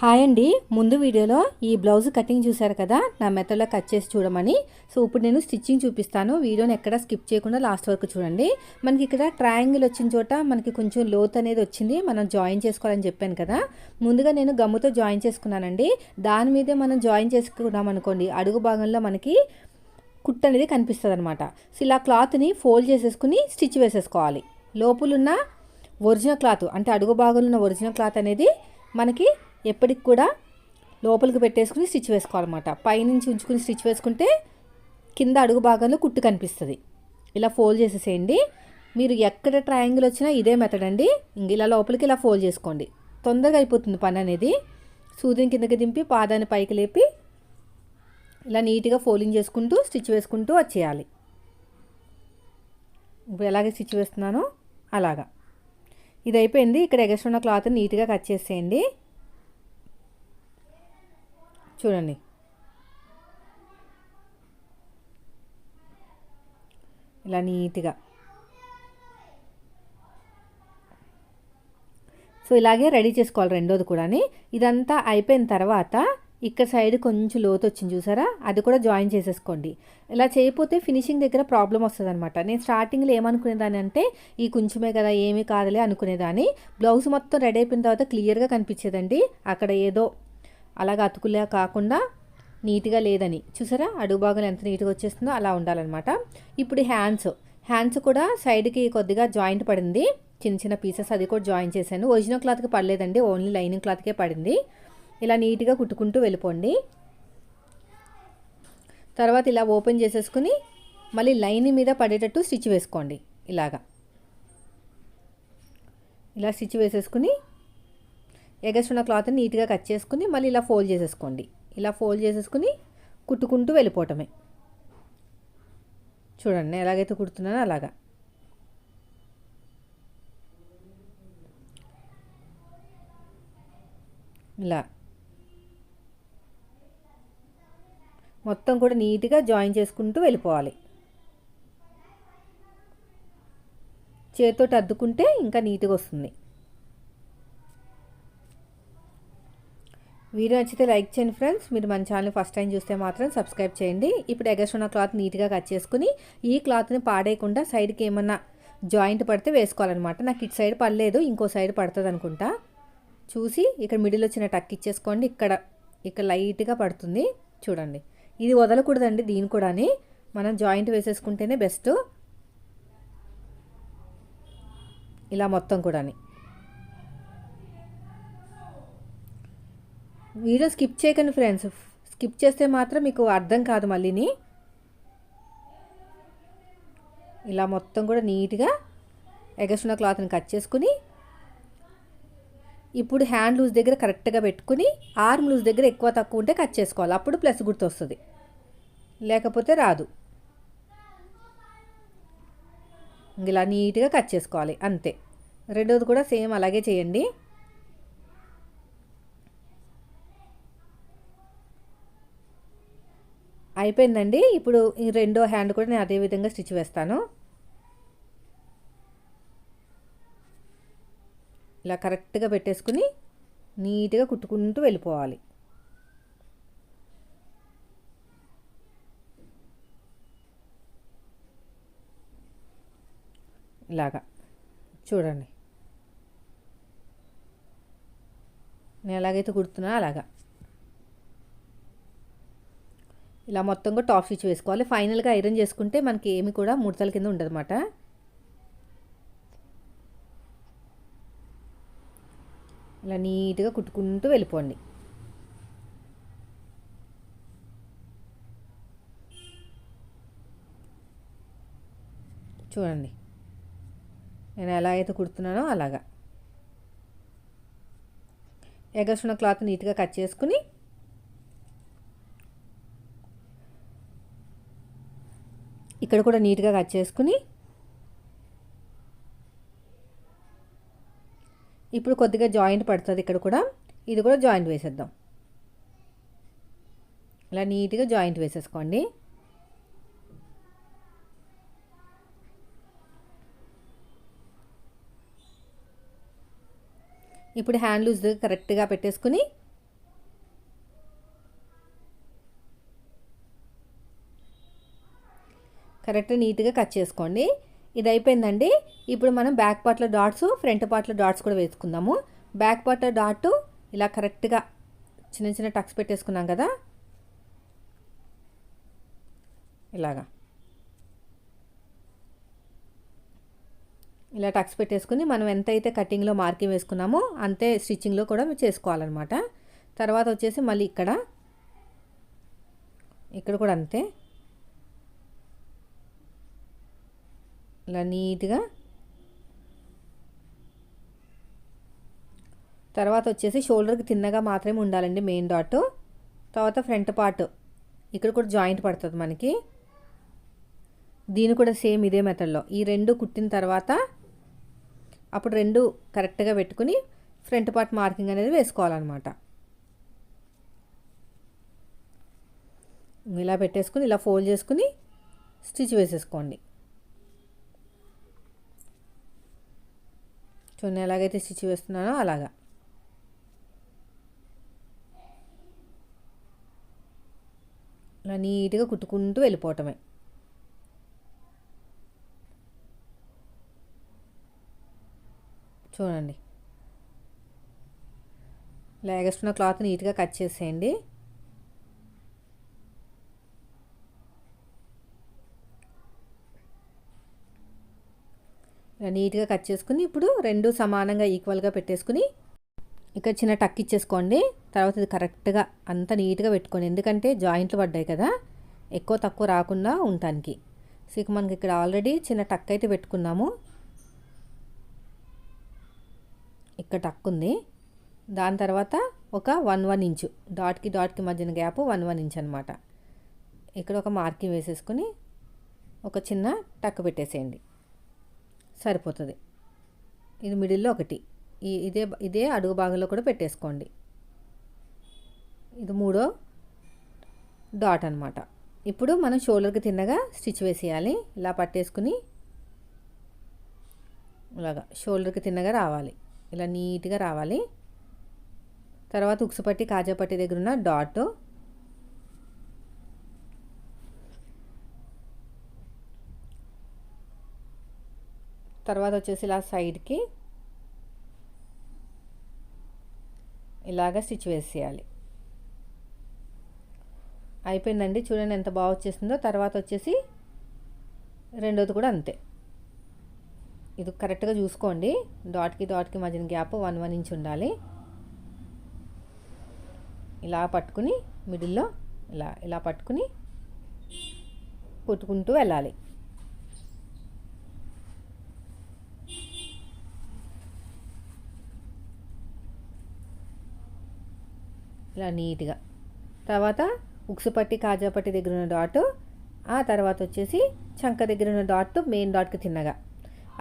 Hi అండి. ముందు వీడియోలో ఈ బ్లౌజ్ కటింగ్ చూశారు కదా? నా మెథడ్లో కట్ చేసి చూడమని. సో ఇప్పుడు నేను స్టిచ్చింగ్ చూపిస్తాను. వీడియోని ఎక్కడ స్కిప్ చేయకుండా లాస్ట్ వరకు చూడండి. మనకి ఇక్కడ ట్రయాంగిల్ వచ్చిన చోట మనకి కొంచెం లోత్ అనేది వచ్చింది. మనం జాయిన్ చేసుకోవాలని చెప్పాను కదా? ముందుగా నేను గమ్ముతో జాయిన్ చేసుకున్నానండి. దాని మీదే మనం జాయిన్ చేసుకున్నాం అనుకోండి అడుగు భాగంలో మనకి కుట్ అనేది కనిపిస్తుంది అనమాట సో ఇలా క్లాత్ని ఫోల్డ్ చేసేసుకుని స్టిచ్ వేసేసుకోవాలి. లోపలున్న ఒరిజినల్ క్లాత్ అంటే అడుగు భాగంలో ఉన్న ఒరిజినల్ క్లాత్ అనేది మనకి ఎప్పటికి కూడా లోపలికి పెట్టేసుకుని స్టిచ్ వేసుకోవాలన్నమాట. పైనుంచి ఉంచుకుని స్టిచ్ వేసుకుంటే కింద అడుగు భాగంలో కుట్టు కనిపిస్తుంది. ఇలా ఫోల్డ్ చేసేసేయండి. మీరు ఎక్కడ ట్రయాంగిల్ వచ్చినా ఇదే మెథడ్ అండి. ఇంక ఇలా లోపలికి ఇలా ఫోల్డ్ చేసుకోండి. తొందరగా అయిపోతుంది పని అనేది. సూదిని కిందకి దింపి పాదాన్ని పైకి లేపి ఇలా నీట్గా ఫోల్డింగ్ చేసుకుంటూ స్టిచ్ వేసుకుంటూ వచ్చేయాలి. ఇప్పుడు ఎలాగే స్టిచ్ వేస్తున్నానో అలాగా. ఇది అయిపోయింది. ఇక్కడ ఎగస్ట్ ఉన్న క్లాత్ నీట్గా కట్ చేసేయండి. చూడండి. ఇలా నీట్గా. సో ఇలాగే రెడీ చేసుకోవాలి రెండోది కూడా ఇదంతా అయిపోయిన తర్వాత ఇక్కడ సైడ్ కొంచెం లోతు వచ్చింది చూసారా? అది కూడా జాయిన్ చేసేసుకోండి. ఇలా చేయకపోతే ఫినిషింగ్ దగ్గర ప్రాబ్లం వస్తుంది అనమాట నేను స్టార్టింగ్లో ఏమనుకునేదాని అంటే ఈ కొంచెమే కదా ఏమీ కాదులే అనుకునేదాన్ని. బ్లౌజ్ మొత్తం రెడీ అయిపోయిన తర్వాత క్లియర్గా కనిపించేదండి. అక్కడ ఏదో అలాగ అతుకులే కాకుండా నీట్గా లేదని. చూసారా? అడుగు భాగం ఎంత నీట్గా వచ్చేస్తుందో అలా ఉండాలన్నమాట. ఇప్పుడు హ్యాండ్స్. హ్యాండ్స్ కూడా సైడ్కి కొద్దిగా జాయింట్ పడింది. చిన్న చిన్న పీసెస్ అది కూడా జాయిన్ చేశాను. ఒరిజినల్ క్లాత్కి పడలేదండి. ఓన్లీ లైనింగ్ క్లాత్కే పడింది. ఇలా నీట్గా కుట్టుకుంటూ వెళ్ళిపోండి. తర్వాత ఇలా ఓపెన్ చేసేసుకుని మళ్ళీ లైన్ మీద పడేటట్టు స్టిచ్ వేసుకోండి. ఇలాగా. ఇలా స్టిచ్ వేసేసుకుని ఎగస్టున్న క్లాత్ని నీట్గా కట్ చేసుకుని మళ్ళీ ఇలా ఫోల్డ్ చేసేసుకోండి. ఇలా ఫోల్డ్ చేసేసుకుని కుట్టుకుంటూ వెళ్ళిపోవటమే. చూడండి ఎలాగైతే కుడుతున్నానో అలాగా. ఇలా. మొత్తం కూడా నీట్గా జాయిన్ చేసుకుంటూ వెళ్ళిపోవాలి. చేతితో అద్దుకుంటే ఇంకా నీట్గా వస్తుంది. వీడియో నచ్చితే లైక్ చేయండి ఫ్రెండ్స్. మీరు మన ఛానల్ ఫస్ట్ టైం చూస్తే మాత్రం సబ్స్క్రైబ్ చేయండి. ఇప్పుడు ఎగస్ట్ ఉన్న క్లాత్ నీట్గా కట్ చేసుకుని ఈ క్లాత్ని పాడేయకుండా సైడ్కి ఏమన్నా జాయింట్ పడితే వేసుకోవాలన్నమాట. నాకు ఇటు సైడ్ పడలేదు ఇంకో సైడ్ పడుతుంది అనుకుంటా. చూసి ఇక్కడ మిడిల్ వచ్చిన టక్ ఇచ్చేసుకోండి. ఇక్కడ ఇక్కడ లైట్గా పడుతుంది. చూడండి. ఇది వదలకూడదండి దీని కూడాని. మనం జాయింట్ వేసేసుకుంటేనే బెస్ట్ ఇలా మొత్తం కూడాని. వీడియో స్కిప్ చేయకండి ఫ్రెండ్స్. స్కిప్ చేస్తే మాత్రం మీకు అర్థం కాదు మళ్ళీని. ఇలా మొత్తం కూడా నీట్గా ఎగస్టున్న క్లాత్ని కట్ చేసుకుని ఇప్పుడు హ్యాండ్ లూజ్ దగ్గర కరెక్ట్గా పెట్టుకుని ఆర్మ్ లూజ్ దగ్గర ఎక్కువ తక్కువ ఉంటే కట్ చేసుకోవాలి. అప్పుడు ప్లస్ గుర్తు వస్తుంది లేకపోతే రాదు. ఇలా నీట్గా కట్ చేసుకోవాలి. అంతే. రెండోది కూడా సేమ్ అలాగే చేయండి. అయిపోయిందండి. ఇప్పుడు ఈ రెండో హ్యాండ్ కూడా నేను అదే విధంగా స్టిచ్ వేస్తాను. ఇలా కరెక్ట్గా పెట్టేసుకుని నీట్గా కుట్టుకుంటూ వెళ్ళిపోవాలి. ఇలాగా. చూడండి. నేను ఎలాగైతే కుడుతున్నా అలాగా. ఇలా మొత్తంగా టాప్ స్టిచ్ వేసుకోవాలి. ఫైనల్గా ఐరన్ చేసుకుంటే మనకి ఏమి కూడా ముడతల కింద ఉండదన్నమాట. ఇలా నీట్గా కుట్టుకుంటూ వెళ్ళిపోండి. చూడండి. నేను ఎలా అయితే కుడుతున్నానో అలాగా. ఎగసున్న క్లాత్ నీట్గా కట్ చేసుకుని ఇక్కడ కూడా నీట్గా కట్ చేసుకుని ఇప్పుడు కొద్దిగా జాయింట్ పడుతుంది ఇక్కడ కూడా. ఇది కూడా జాయింట్ వేసేద్దాం. ఇలా నీట్గా జాయింట్ వేసేసుకోండి. ఇప్పుడు హ్యాండ్ లూజ్ కరెక్ట్గా పెట్టేసుకుని కరెక్ట్ నీట్గా కట్ చేసుకోండి. ఇది అయిపోయిందండి. ఇప్పుడు మనం బ్యాక్ పార్ట్లో డాట్స్ ఫ్రంట్ పార్ట్లో డాట్స్ కూడా వేసుకుందాము. బ్యాక్ పార్ట్లో డాట్ ఇలా కరెక్ట్గా చిన్న చిన్న టక్స్ పెట్టేసుకున్నాం కదా. ఇలాగా. ఇలా టక్స్ పెట్టేసుకుని మనం ఎంతైతే కటింగ్లో మార్కింగ్ వేసుకున్నామో అంతే స్టిచ్చింగ్లో కూడా చేసుకోవాలన్నమాట. తర్వాత వచ్చేసి మళ్ళీ ఇక్కడ. ఇక్కడ కూడా అంతే. ఇలా నీట్గా. తర్వాత వచ్చేసి షోల్డర్కి తిన్నగా మాత్రమే ఉండాలండి మెయిన్ డాట్. తర్వాత ఫ్రంట్ పార్ట్. ఇక్కడ కూడా జాయింట్ పడుతుంది మనకి. దీని కూడా సేమ్ ఇదే మెథడ్లో. ఈ రెండు కుట్టిన తర్వాత అప్పుడు రెండు కరెక్ట్గా పెట్టుకుని ఫ్రంట్ పార్ట్ మార్కింగ్ అనేది వేసుకోవాలన్నమాట. ఇలా పెట్టేసుకుని ఇలా ఫోల్డ్ చేసుకుని స్టిచ్ వేసేసుకోండి. చూడండి ఎలాగైతే స్టిచ్ వేస్తున్నానో అలాగా. ఇలా నీట్గా కుట్టుకుంటూ వెళ్ళిపోవటమే. చూడండి. లేగేస్తున్న క్లాత్ నీట్గా కట్ చేసేయండి. నీట్గా కట్ చేసుకుని ఇప్పుడు రెండు సమానంగా ఈక్వల్గా పెట్టేసుకుని ఇక్కడ చిన్న టక్ ఇచ్చేసుకోండి. తర్వాత ఇది కరెక్ట్గా అంత నీట్గా పెట్టుకోండి. ఎందుకంటే జాయింట్లు పడ్డాయి కదా. ఎక్కువ తక్కువ రాకుండా ఉండటానికి. సో ఇక మనకి ఇక్కడ ఆల్రెడీ చిన్న టక్ అయితే పెట్టుకున్నాము. ఇక్కడ టక్ ఉంది. దాని తర్వాత ఒక వన్ వన్ ఇంచు డాట్కి డాట్కి మధ్యన గ్యాప్ వన్ వన్ ఇంచ్ అనమాట ఇక్కడ ఒక మార్కింగ్ వేసేసుకుని ఒక చిన్న టక్ పెట్టేసేయండి. సరిపోతుంది. ఇది మిడిల్లో ఒకటి. ఈ ఇదే ఇదే అడుగు భాగంలో కూడా పెట్టేసుకోండి. ఇది మూడో డాట్ అనమాట ఇప్పుడు మనం షోల్డర్కి తిన్నగా స్టిచ్ వేసేయాలి. ఇలా పట్టేసుకుని ఇలాగా షోల్డర్కి తిన్నగా రావాలి. ఇలా నీట్గా రావాలి. తర్వాత ఉక్సుపట్టి కాజాపట్టి దగ్గర ఉన్న డాట్ తర్వాత వచ్చేసి ఇలా సైడ్కి ఇలాగ స్టిచ్ వేసేయాలి. అయిపోయిందండి. చూడండి ఎంత బాగా వచ్చేసిందో. తర్వాత వచ్చేసి రెండోది కూడా అంతే. ఇది కరెక్ట్గా చూసుకోండి. డాట్కి డాట్కి మధ్యన గ్యాప్ వన్ వన్ ఇంచ్ ఉండాలి. ఇలా పట్టుకుని మిడిల్లో ఇలా ఇలా పట్టుకుని కుట్టుకుంటూ వెళ్ళాలి. ఇలా నీట్గా. తర్వాత ఉక్సుపట్టి కాజాపట్టి దగ్గర ఉన్న డాట్ ఆ తర్వాత వచ్చేసి చంక దగ్గర ఉన్న డాట్ మెయిన్ డాట్కి తిన్నగా.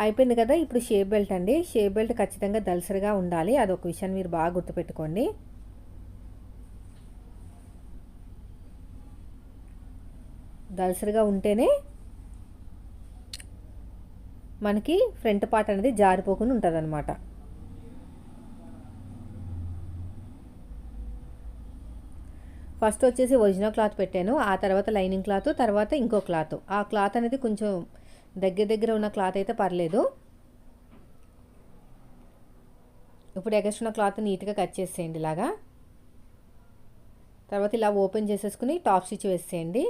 అయిపోయింది కదా ఇప్పుడు షేప్ బెల్ట్ అండి. షేప్ బెల్ట్ ఖచ్చితంగా దలసరిగా ఉండాలి. అదొక విషయాన్ని మీరు బాగా గుర్తుపెట్టుకోండి. దలసరిగా ఉంటేనే మనకి ఫ్రంట్ పార్ట్ అనేది జారిపోకుండా ఉంటుంది ఫస్ట్ వచ్చేసి ఒరిజినల్ క్లాత్ పెట్టాను ఆ తర్వాత లైనింగ్ క్లాత్ తర్వాత ఇంకో క్లాత్. ఆ క్లాత్ అనేది కొంచెం దగ్గర దగ్గర ఉన్న క్లాత్ అయితే పర్లేదు. ఇప్పుడు ఎగస్ట్రున్న క్లాత్ నీట్గా కట్ చేసేయండి ఇలాగా. తర్వాత ఇలా ఓపెన్ చేసేసుకుని టాప్ స్టిచ్ వేసేయండి.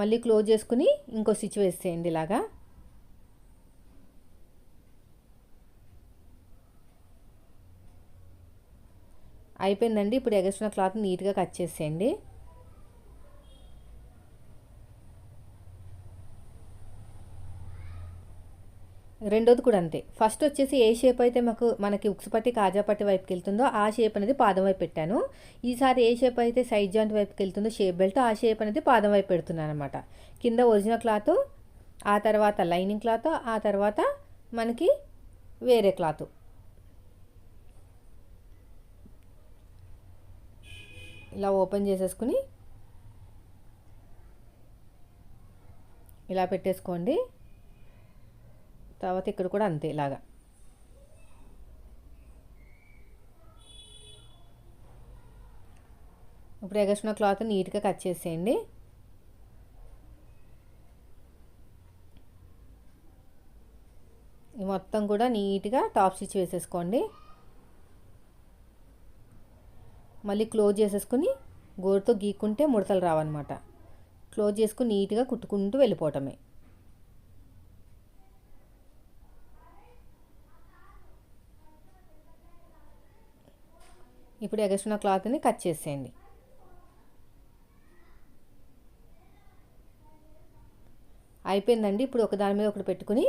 మళ్ళీ క్లోజ్ చేసుకుని ఇంకో స్టిచ్ వేసేయండి ఇలాగా. అయిపోయిందండి. ఇప్పుడు ఎగసిన క్లాత్ నీట్గా కట్ చేసేయండి. రెండోది కూడా అంతే. ఫస్ట్ వచ్చేసి ఏ షేప్ అయితే మాకు మనకి ఉక్సుపట్టి కాజాపట్టి వైపుకి వెళ్తుందో ఆ షేప్ అనేది పాదం వైపు పెట్టాను. ఈసారి ఏ షేప్ అయితే సైడ్ జాయింట్ వైపుకి వెళ్తుందో షేప్ బెల్ట్ ఆ షేప్ అనేది పాదం వైపు పెడుతున్నాను అనమాట కింద ఒరిజినల్ క్లాత్ ఆ తర్వాత లైనింగ్ క్లాత్ ఆ తర్వాత మనకి వేరే క్లాత్. ఇలా ఓపెన్ చేసేసుకుని ఇలా పెట్టేసుకోండి. తర్వాత ఇక్కడ కూడా అంతే ఇలాగా. ఇప్పుడు ఎగసిన క్లాత్ నీట్గా కట్ చేసేయండి. ఈ మొత్తం కూడా నీట్గా టాప్ స్టిచ్ వేసేసుకోండి. మళ్ళీ క్లోజ్ చేసేసుకుని గోరుతో గీక్కుంటే ముడతలు రావన్నమాట. క్లోజ్ చేసుకుని నీట్గా కుట్టుకుంటూ వెళ్ళిపోవటమే. ఇప్పుడు ఎగసిన క్లాత్ని కట్ చేసేయండి. అయిపోయిందండి. ఇప్పుడు ఒక దాని మీద ఒకటి పెట్టుకుని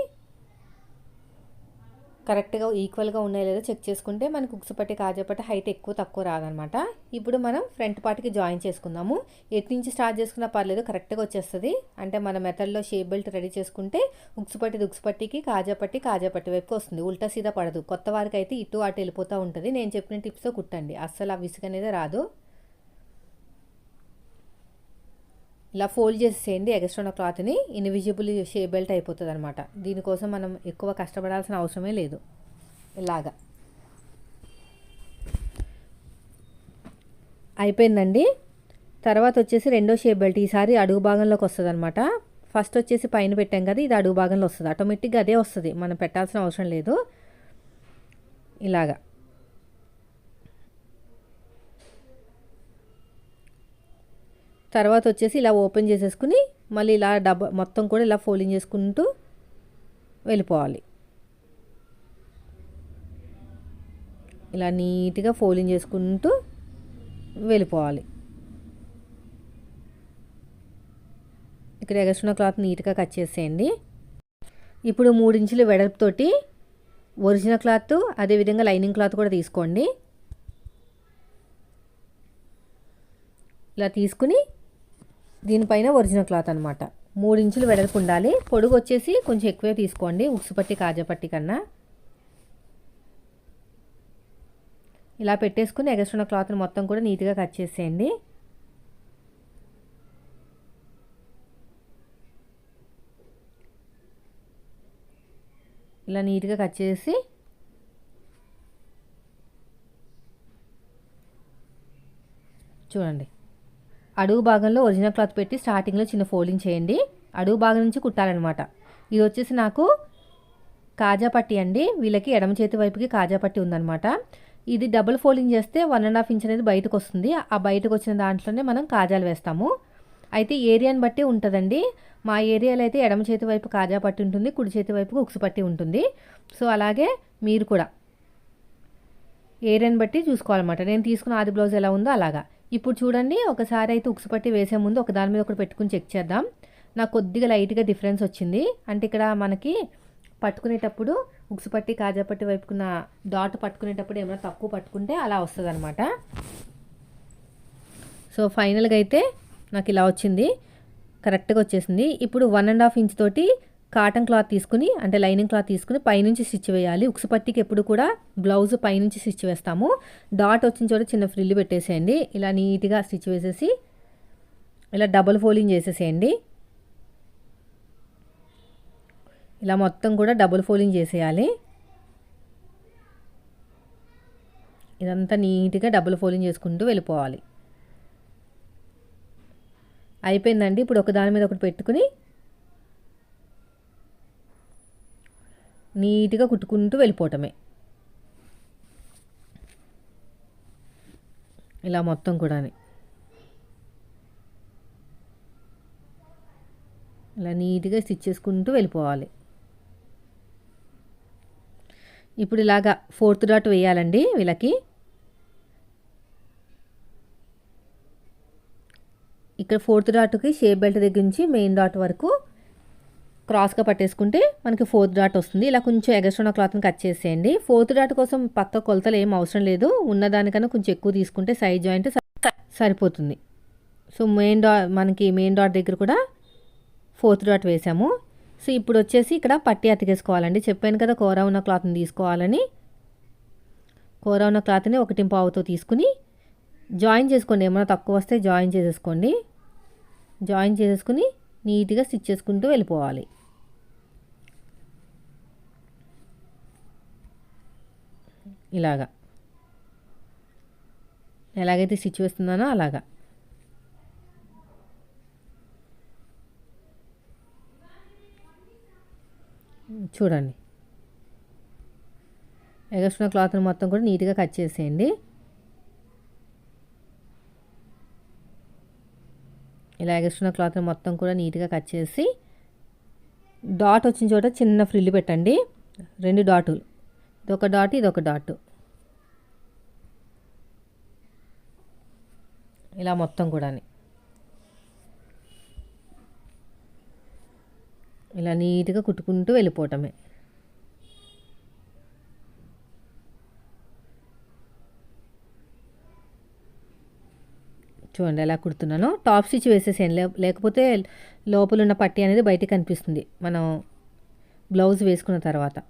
కరెక్ట్గా ఈక్వల్గా ఉన్నాయో లేదో చెక్ చేసుకుంటే మనకు ఉక్సుపట్టి కాజాపట్టి హైట్ ఎక్కువ తక్కువ రాదనమాట. ఇప్పుడు మనం ఫ్రంట్ పార్ట్కి జాయిన్ చేసుకుందాము. ఎటు నుంచి స్టార్ట్ చేసుకున్నా పర్లేదు కరెక్ట్గా వచ్చేస్తుంది. అంటే మన మెథడ్లో షేప్ బెల్ట్ రెడీ చేసుకుంటే ఉక్సుపట్టి పట్టి ఉక్సు పట్టికి కాజాపట్టి కాజాపట్టి వైపు వస్తుంది. ఉల్టా సీదా పడదు. కొత్త వారికి అయితే ఇటు అటు వెళ్ళిపోతూ ఉంటుంది. నేను చెప్పిన టిప్స్తో కుట్టండి. అస్సలు ఆ విసుగు అనేది రాదు. ఇలా ఫోల్డ్ చేసేయండి ఎగస్ట్రా క్లాత్ని ఇన్విజిబుల్ షేబెల్ట్ బెల్ట్ అయిపోతుంది అనమాట దీనికోసం మనం ఎక్కువ కష్టపడాల్సిన అవసరమే లేదు. ఇలాగా. అయిపోయిందండి. తర్వాత వచ్చేసి రెండో షేప్ బెల్ట్ ఈసారి అడుగు భాగంలోకి వస్తుంది అనమాట ఫస్ట్ వచ్చేసి పైన పెట్టాం కదా ఇది అడుగు భాగంలో వస్తుంది. ఆటోమేటిక్గా అదే వస్తుంది. మనం పెట్టాల్సిన అవసరం లేదు. ఇలాగా. తర్వాత వచ్చేసి ఇలా ఓపెన్ చేసేసుకుని మళ్ళీ ఇలా డబ్బా మొత్తం కూడా ఇలా ఫోల్డింగ్ చేసుకుంటూ వెళ్ళిపోవాలి. ఇలా నీట్గా ఫోల్డింగ్ చేసుకుంటూ వెళ్ళిపోవాలి. ఇక్కడ ఎగసిన క్లాత్ నీట్గా కట్ చేసేయండి. ఇప్పుడు మూడు ఇంచులు వెడల్పుతోటి ఒరిజినల్ క్లాత్ అదేవిధంగా లైనింగ్ క్లాత్ కూడా తీసుకోండి. ఇలా తీసుకుని దీనిపైన ఒరిజినల్ క్లాత్ అనమాట మూడు ఇంచులు వెడల్పు ఉండాలి. పొడుగు వచ్చేసి కొంచెం ఎక్కువే తీసుకోండి. ఉక్సుపట్టి కాజపట్టి కన్నా. ఇలా పెట్టేసుకుని ఎగస్ట్రున్న క్లాత్ని మొత్తం కూడా నీట్గా కట్ చేసేయండి. ఇలా నీట్గా కట్ చేసి చూడండి. అడుగు భాగంలో ఒరిజినల్ క్లాత్ పెట్టి స్టార్టింగ్లో చిన్న ఫోల్డింగ్ చేయండి. అడుగు భాగం నుంచి కుట్టాలన్నమాట. ఇది వచ్చేసి నాకు కాజా పట్టి అండి. వీళ్ళకి ఎడమ చేతి వైపుకి కాజా పట్టి ఉందన్నమాట. ఇది డబుల్ ఫోల్డింగ్ చేస్తే వన్ అండ్ హాఫ్ ఇంచ్ అనేది బయటకు వస్తుంది. ఆ బయటకు వచ్చిన దాంట్లోనే మనం కాజాలు వేస్తాము. అయితే ఏరియాని బట్టి ఉంటుందండి. మా ఏరియాలో అయితే ఎడమ చేతి వైపు కాజా పట్టి ఉంటుంది కుడి చేతి వైపుకి ఉక్సు పట్టి ఉంటుంది. సో అలాగే మీరు కూడా. ఏరియాని బట్టి చూసుకోవాలన్నమాట. నేను తీసుకున్న ఆది బ్లౌజ్ ఎలా ఉందో అలాగా. ఇప్పుడు చూడండి ఒకసారి అయితే ఉక్సు పట్టి వేసే ముందు ఒక దాని మీద ఒకటి పెట్టుకుని చెక్ చేద్దాం. నాకు కొద్దిగా లైట్గా డిఫరెన్స్ వచ్చింది. అంటే ఇక్కడ మనకి పట్టుకునేటప్పుడు ఉక్సు పట్టి కాజాపట్టి వైపుకున్న డాట్ పట్టుకునేటప్పుడు ఏమైనా తక్కువ పట్టుకుంటే అలా వస్తుంది అనమాట సో ఫైనల్గా అయితే నాకు ఇలా వచ్చింది. కరెక్ట్గా వచ్చేసింది. ఇప్పుడు వన్ అండ్ హాఫ్ ఇంచ్ తోటి కాటన్ క్లాత్ తీసుకుని అంటే లైనింగ్ క్లాత్ తీసుకుని పైనుంచి స్టిచ్ వేయాలి. ఉక్సు పట్టికి ఎప్పుడు కూడా బ్లౌజ్ పైనుంచి స్టిచ్ వేస్తాము. డాట్ వచ్చిన చోట చిన్న ఫ్రిల్ పెట్టేసేయండి. ఇలా నీట్గా స్టిచ్ వేసేసి ఇలా డబుల్ ఫోల్డింగ్ చేసేసేయండి. ఇలా మొత్తం కూడా డబుల్ ఫోల్డింగ్ చేసేయాలి. ఇదంతా నీట్గా డబుల్ ఫోల్డింగ్ చేసుకుంటూ వెళ్ళిపోవాలి. అయిపోయిందండి. ఇప్పుడు ఒకదాని మీద ఒకటి పెట్టుకుని నీట్గా కుట్టుకుంటూ వెళ్ళిపోవటమే. ఇలా మొత్తం కూడా ఇలా నీట్గా స్టిచ్ చేసుకుంటూ వెళ్ళిపోవాలి. ఇప్పుడు ఇలాగా ఫోర్త్ డాట్ వేయాలండి వీళ్ళకి. ఇక్కడ ఫోర్త్ డాట్కి షేప్ బెల్ట్ దగ్గర నుంచి మెయిన్ డాట్ వరకు క్రాస్గా పట్టేసుకుంటే మనకి ఫోర్త్ డాట్ వస్తుంది. ఇలా కొంచెం ఎగస్ట్రా క్లాత్ని కట్ చేసేయండి. ఫోర్త్ డాట్ కోసం పక్క కొలతలు ఏం అవసరం లేదు. ఉన్నదానికన్నా కొంచెం ఎక్కువ తీసుకుంటే సైజ్ జాయింట్ సరిపోతుంది. సో మెయిన్ డాట్ మనకి మెయిన్ డాట్ దగ్గర కూడా ఫోర్త్ డాట్ వేసాము. సో ఇప్పుడు వచ్చేసి ఇక్కడ పట్టి అతికేసుకోవాలండి. చెప్పాను కదా కూర ఉన్న క్లాత్ని తీసుకోవాలని. కూర ఉన్న క్లాత్ని ఒకటి పావుతో తీసుకుని జాయిన్ చేసుకోండి. ఏమైనా తక్కువ వస్తే జాయిన్ చేసేసుకోండి. జాయిన్ చేసేసుకుని నీట్గా స్టిచ్ చేసుకుంటూ వెళ్ళిపోవాలి. ఇలాగా. ఎలాగైతే స్టిచ్ వేస్తున్నానో అలాగా. చూడండి. ఎగస్ట్రా క్లాత్ని మొత్తం కూడా నీట్గా కట్ చేసేయండి. ఇలా ఎగస్ట్రా క్లాత్ని మొత్తం కూడా నీట్గా కట్ చేసి డాట్ వచ్చిన చోట చిన్న ఫ్రిల్ పెట్టండి. రెండు డాటులు. ఇదొక డాట్ ఇదొక డాట్. ఇలా మొత్తం కూడా ఇలా నీట్గా కుట్టుకుంటూ వెళ్ళిపోవటమే. చూడండి ఎలా కుడుతున్నానో. టాప్ స్టిచ్ వేసేసేయండి. లేకపోతే లోపల ఉన్న పట్టి అనేది బయటకు కనిపిస్తుంది. మనం బ్లౌజ్ వేసుకున్న తర్వాత.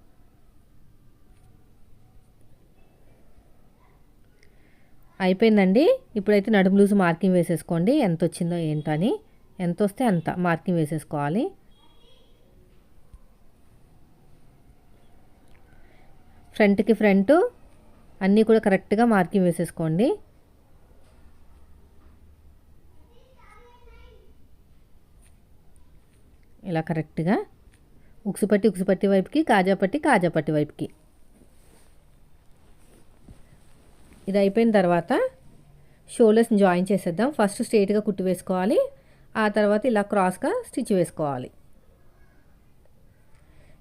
అయిపోయిందండి. ఇప్పుడైతే నడుము లూజ్ మార్కింగ్ వేసేసుకోండి. ఎంత వచ్చిందో ఏంటో అని. ఎంత వస్తే అంత మార్కింగ్ వేసేసుకోవాలి. ఫ్రంట్కి ఫ్రంట్ అన్నీ కూడా కరెక్ట్గా మార్కింగ్ వేసేసుకోండి. ఇలా కరెక్ట్గా. ఉక్సుపట్టి ఉక్సుపట్టి వైపుకి కాజాపట్టి కాజాపట్టి వైపుకి. ఇది అయిపోయిన తర్వాత షోల్డర్స్ని జాయిన్ చేసేద్దాం. ఫస్ట్ స్ట్రైట్గా కుట్టు వేసుకోవాలి. ఆ తర్వాత ఇలా క్రాస్గా స్టిచ్ వేసుకోవాలి.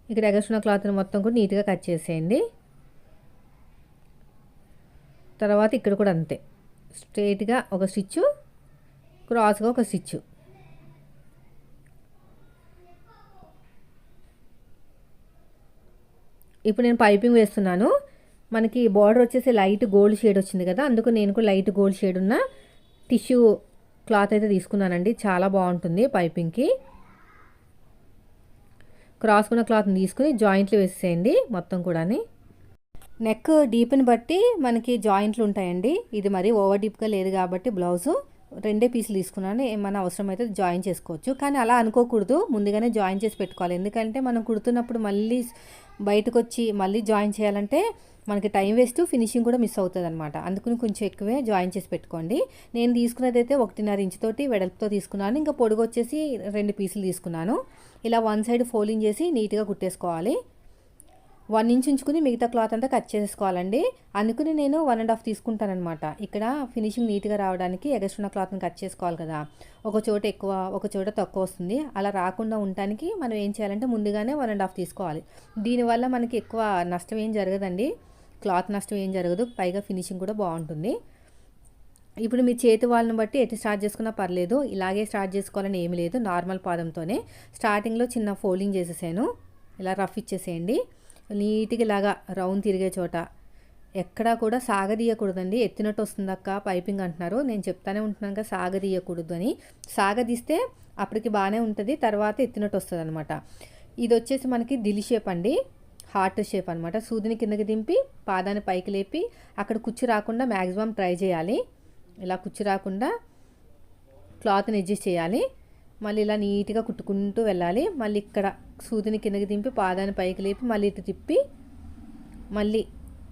ఇక్కడ ఎగర్చున్న క్లాత్ని మొత్తం కూడా నీట్గా కట్ చేసేయండి. తర్వాత ఇక్కడ కూడా అంతే. స్ట్రేట్గా ఒక స్టిచ్చు క్రాస్గా ఒక స్టిచ్చు. ఇప్పుడు నేను పైపింగ్ వేస్తున్నాను. మనకి బార్డర్ వచ్చేసి లైట్ గోల్డ్ షేడ్ వచ్చింది కదా అందుకు నేను కూడా లైట్ గోల్డ్ షేడ్ ఉన్న టిష్యూ క్లాత్ అయితే తీసుకున్నానండి. చాలా బాగుంటుంది పైపింగ్కి. క్రాస్కున్న క్లాత్ని తీసుకుని జాయింట్లు వేసేయండి మొత్తం కూడా నెక్ డీప్ని బట్టి మనకి జాయింట్లు ఉంటాయండి. ఇది మరి ఓవర్ డీప్గా లేదు కాబట్టి బ్లౌజు. రెండే పీసులు తీసుకున్నాను. ఏమైనా అవసరం అయితే జాయిన్ చేసుకోవచ్చు. కానీ అలా అనుకోకూడదు. ముందుగానే జాయిన్ చేసి పెట్టుకోవాలి. ఎందుకంటే మనం కుడుతున్నప్పుడు మళ్ళీ బయటకు వచ్చి మళ్ళీ జాయిన్ చేయాలంటే మనకి టైం వేస్ట్ ఫినిషింగ్ కూడా మిస్ అవుతుంది అనమాట అందుకని కొంచెం ఎక్కువే జాయిన్ చేసి పెట్టుకోండి. నేను తీసుకున్నది అయితే ఒకటిన్నర ఇంచుతోటి వెడల్పుతో తీసుకున్నాను. ఇంకా పొడుగు వచ్చేసి రెండు పీసులు తీసుకున్నాను. ఇలా వన్ సైడ్ ఫోల్డింగ్ చేసి నీట్గా కుట్టేసుకోవాలి. వన్ ఇంచ్ ఉంచుకుని మిగతా క్లాత్ అంతా కట్ చేసుకోవాలండి. అందుకుని నేను వన్ అండ్ హాఫ్ తీసుకుంటానమాట ఇక్కడ ఫినిషింగ్ నీట్గా రావడానికి ఎగస్ట్రున్న క్లాత్ని కట్ చేసుకోవాలి కదా. ఒక చోట ఎక్కువ ఒక చోట తక్కువ వస్తుంది. అలా రాకుండా ఉండటానికి మనం ఏం చేయాలంటే ముందుగానే వన్ అండ్ హాఫ్ తీసుకోవాలి. దీనివల్ల మనకి ఎక్కువ నష్టం ఏం జరగదండి. క్లాత్ నష్టం ఏం జరగదు. పైగా ఫినిషింగ్ కూడా బాగుంటుంది. ఇప్పుడు మీ చేతి వాళ్ళని బట్టి ఎటు స్టార్ట్ చేసుకున్నా పర్లేదు. ఇలాగే స్టార్ట్ చేసుకోవాలని ఏమి లేదు. నార్మల్ పాదంతోనే. స్టార్టింగ్లో చిన్న ఫోల్డింగ్ చేసేసాను. ఇలా రఫ్ ఇచ్చేసేయండి. నీట్గా ఇలాగా రౌండ్ తిరిగే చోట. ఎక్కడా కూడా సాగదీయకూడదండి. ఎత్తినట్టు వస్తుందక్క పైపింగ్ అంటున్నారు. నేను చెప్తానే ఉంటున్నాను కదా సాగదీయకూడదు అని. సాగదీస్తే అప్పటికి బాగానే ఉంటుంది తర్వాత ఎత్తినట్టు వస్తుంది అనమాట ఇది వచ్చేసి మనకి దిల్ షేప్ అండి. హార్ట్ షేప్ అనమాట సూదిని కిందకి దింపి పాదాన్ని పైకి లేపి అక్కడ కుచ్చు రాకుండా మ్యాక్సిమం ట్రై చేయాలి. ఇలా కుచ్చు రాకుండా క్లాత్ని అడ్జస్ట్ చేయాలి. మళ్ళీ ఇలా నీట్గా కుట్టుకుంటూ వెళ్ళాలి. మళ్ళీ ఇక్కడ సూదిని కిందకి దింపి పాదాన్ని పైకి లేపి మళ్ళీ ఇటు తిప్పి మళ్ళీ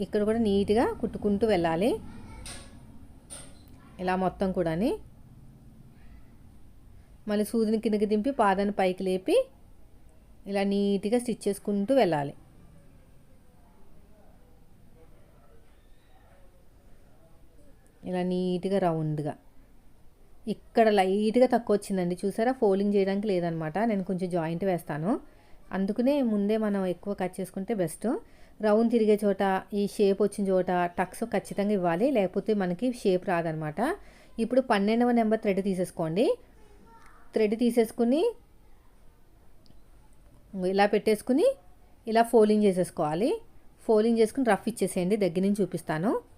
ఇక్కడ కూడా నీట్గా కుట్టుకుంటూ వెళ్ళాలి. ఇలా మొత్తం కూడా మళ్ళీ సూదిని కిందకి దింపి పాదాన్ని పైకి లేపి ఇలా నీట్గా స్టిచ్ చేసుకుంటూ వెళ్ళాలి. ఇలా నీట్గా రౌండ్గా. ఇక్కడ లైట్గా తక్కువ వచ్చిందండి చూసారా? ఫోల్డింగ్ చేయడానికి లేదనమాట. నేను కొంచెం జాయింట్ వేస్తాను. అందుకనే ముందే మనం ఎక్కువ కట్ చేసుకుంటే బెస్ట్. రౌండ్ తిరిగే చోట ఈ షేప్ వచ్చిన చోట టక్స్ ఖచ్చితంగా ఇవ్వాలి. లేకపోతే మనకి షేప్ రాదనమాట. ఇప్పుడు పన్నెండవ నెంబర్ థ్రెడ్ తీసేసుకోండి. థ్రెడ్ తీసేసుకుని ఇలా పెట్టేసుకుని ఇలా ఫోలింగ్ చేసేసుకోవాలి. ఫోలింగ్ చేసుకుని రఫ్ ఇచ్చేసేయండి. దగ్గర నుంచి చూపిస్తాను.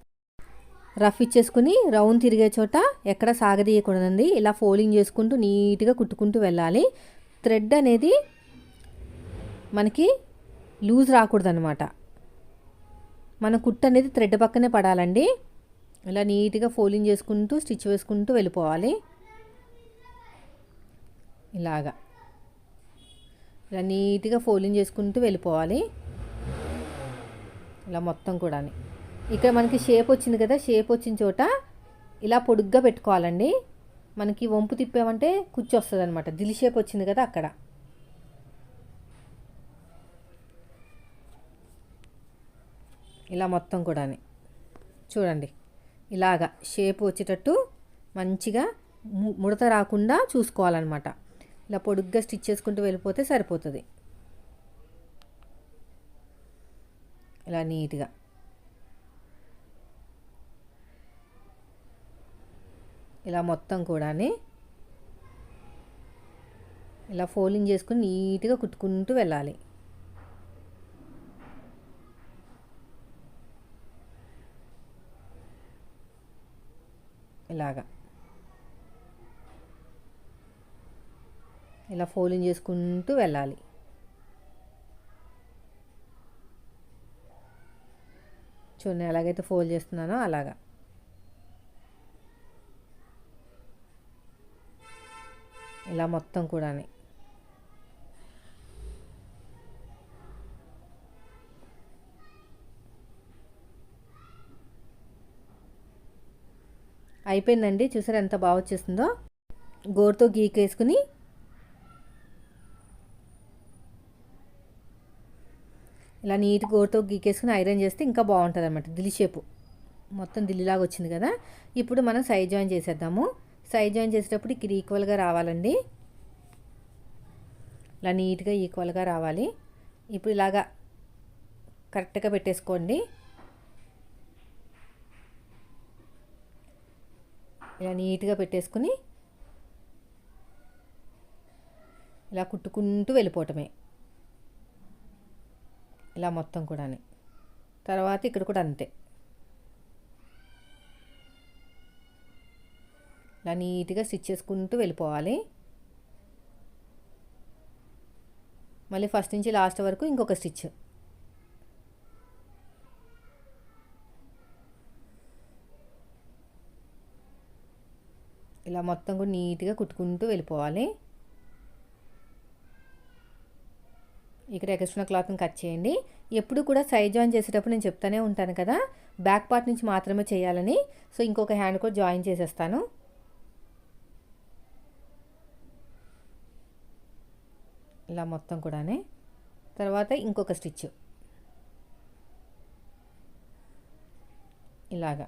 రఫ్ ఇచ్చేసుకుని రౌండ్ తిరిగే చోట ఎక్కడ సాగదీయకూడదండి. ఇలా ఫోల్డింగ్ చేసుకుంటూ నీట్గా కుట్టుకుంటూ వెళ్ళాలి. థ్రెడ్ అనేది మనకి లూజ్ రాకూడదనమాట మన కుట్టు అనేది థ్రెడ్ పక్కనే పడాలండి. ఇలా నీట్గా ఫోల్డింగ్ చేసుకుంటూ స్టిచ్ వేసుకుంటూ వెళ్ళిపోవాలి. ఇలాగా. ఇలా నీట్గా ఫోల్డింగ్ చేసుకుంటూ వెళ్ళిపోవాలి. ఇలా మొత్తం కూడా ఇక్కడ మనకి షేప్ వచ్చింది కదా షేప్ వచ్చిన చోట ఇలా పొడుగ్గా పెట్టుకోవాలండి. మనకి వంపు తిప్పామంటే కుచ్చి వస్తుంది అనమాట దిల్ షేప్ వచ్చింది కదా అక్కడ. ఇలా మొత్తం కూడా చూడండి ఇలాగా షేప్ వచ్చేటట్టు మంచిగా ముడత రాకుండా చూసుకోవాలన్నమాట. ఇలా పొడుగ్గా స్టిచ్ చేసుకుంటూ వెళ్ళిపోతే సరిపోతుంది. ఇలా నీట్గా ఇలా మొత్తం కూడా ఇలా ఫోల్డింగ్ చేసుకుని నీట్గా కుట్టుకుంటూ వెళ్ళాలి. ఇలాగా. ఇలా ఫోల్డింగ్ చేసుకుంటూ వెళ్ళాలి. చూడండి ఎలాగైతే ఫోల్డ్ చేస్తున్నానో అలాగా. ఇలా మొత్తం కూడా అయిపోయిందండి. చూసారు ఎంత బాగా వచ్చేస్తుందో గోరుతో గీకేసుకుని ఇలా నీట్ గోరుతో గీకేసుకుని ఐరన్ చేస్తే ఇంకా బాగుంటుంది అనమాట దిలి షేపు. మొత్తం దిల్లిలాగా వచ్చింది కదా. ఇప్పుడు మనం సైజ్ జాయిన్ చేసేద్దాము. సైడ్ జాయిన్ చేసేటప్పుడు ఇక్కడ ఈక్వల్గా రావాలండి. ఇలా నీట్గా ఈక్వల్గా రావాలి. ఇప్పుడు ఇలాగా కరెక్ట్గా పెట్టేసుకోండి. ఇలా నీట్గా పెట్టేసుకుని ఇలా కుట్టుకుంటూ వెళ్ళిపోవటమే. ఇలా మొత్తం కూడా తర్వాత ఇక్కడ కూడా అంతే. ఇలా నీట్గా స్టిచ్ చేసుకుంటూ వెళ్ళిపోవాలి. మళ్ళీ ఫస్ట్ నుంచి లాస్ట్ వరకు ఇంకొక స్టిచ్. ఇలా మొత్తం కూడా నీట్గా కుట్టుకుంటూ వెళ్ళిపోవాలి. ఇక్కడ ఎక్స్ట్రా క్లాత్ని కట్ చేయండి. ఎప్పుడు కూడా సైడ్ జాయిన్ చేసేటప్పుడు నేను చెప్తానే ఉంటాను కదా బ్యాక్ పార్ట్ నుంచి మాత్రమే చేయాలని. సో ఇంకొక హ్యాండ్ కూడా జాయిన్ చేసేస్తాను. ఇలా మొత్తం కూడానే. తర్వాత ఇంకొక స్టిచ్. ఇలాగా.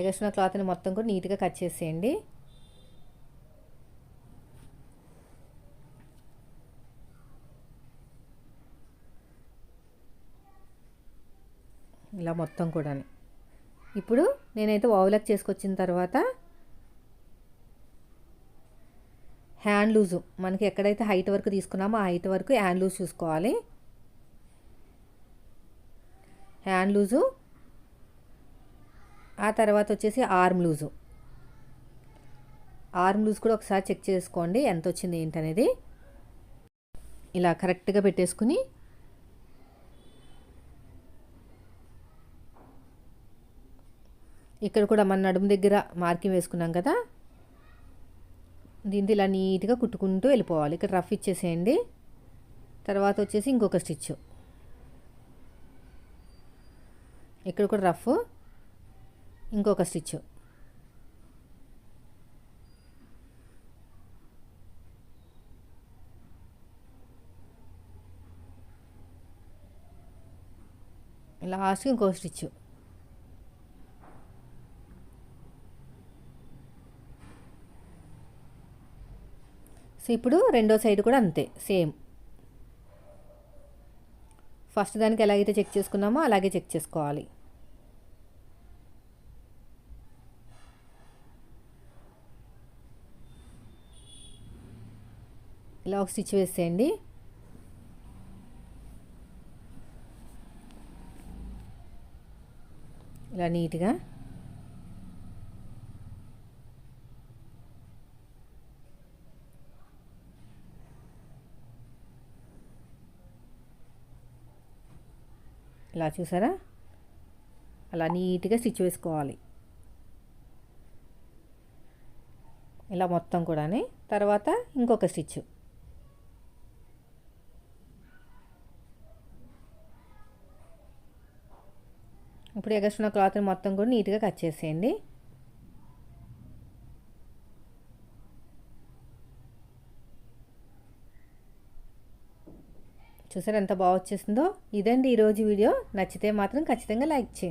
ఎగసిన క్లాత్ని మొత్తం కూడా నీట్గా కట్ చేసేయండి. ఇలా మొత్తం కూడా ఇప్పుడు నేనైతే ఓవలక్ చేసుకొచ్చిన తర్వాత హ్యాండ్ లూజు. మనకి ఎక్కడైతే హైట్ వరకు తీసుకున్నామో ఆ హైట్ వరకు హ్యాండ్ లూజ్ చూసుకోవాలి. Hand loose. ఆ తర్వాత వచ్చేసి ఆర్మ్ లూజు. ఆర్మ్ లూజ్ కూడా ఒకసారి చెక్ చేసుకోండి ఎంత వచ్చింది ఏంటనేది. ఇలా కరెక్ట్గా పెట్టేసుకుని ఇక్కడ కూడా మన నడుము దగ్గర మార్కింగ్ వేసుకున్నాం కదా. దీంతో ఇలా నీట్గా కుట్టుకుంటూ వెళ్ళిపోవాలి. ఇక్కడ రఫ్ ఇచ్చేసేయండి. తర్వాత వచ్చేసి ఇంకొక స్టిచ్. ఇక్కడ కూడా రఫ్. ఇంకొక స్టిచ్. లాస్ట్కి ఇంకొక స్టిచ్. సో ఇప్పుడు రెండో సైడ్ కూడా అంతే సేమ్. ఫస్ట్ దానికి ఎలాగైతే చెక్ చేసుకున్నామో అలాగే చెక్ చేసుకోవాలి. ఇలా ఒక స్టిచ్ వేసేయండి. ఇలా నీట్గా. ఇలా చూసారా? అలా నీట్గా స్టిచ్ వేసుకోవాలి. ఇలా మొత్తం కూడా తర్వాత ఇంకొక స్టిచ్. ఇప్పుడు ఎగస్ట్రున్న క్లాత్ని మొత్తం కూడా నీట్గా కట్ చేసేయండి. చూసారు ఎంత బాగా వచ్చేసిందో? ఇదండి ఈరోజు వీడియో. నచ్చితే మాత్రం ఖచ్చితంగా లైక్ చేయండి.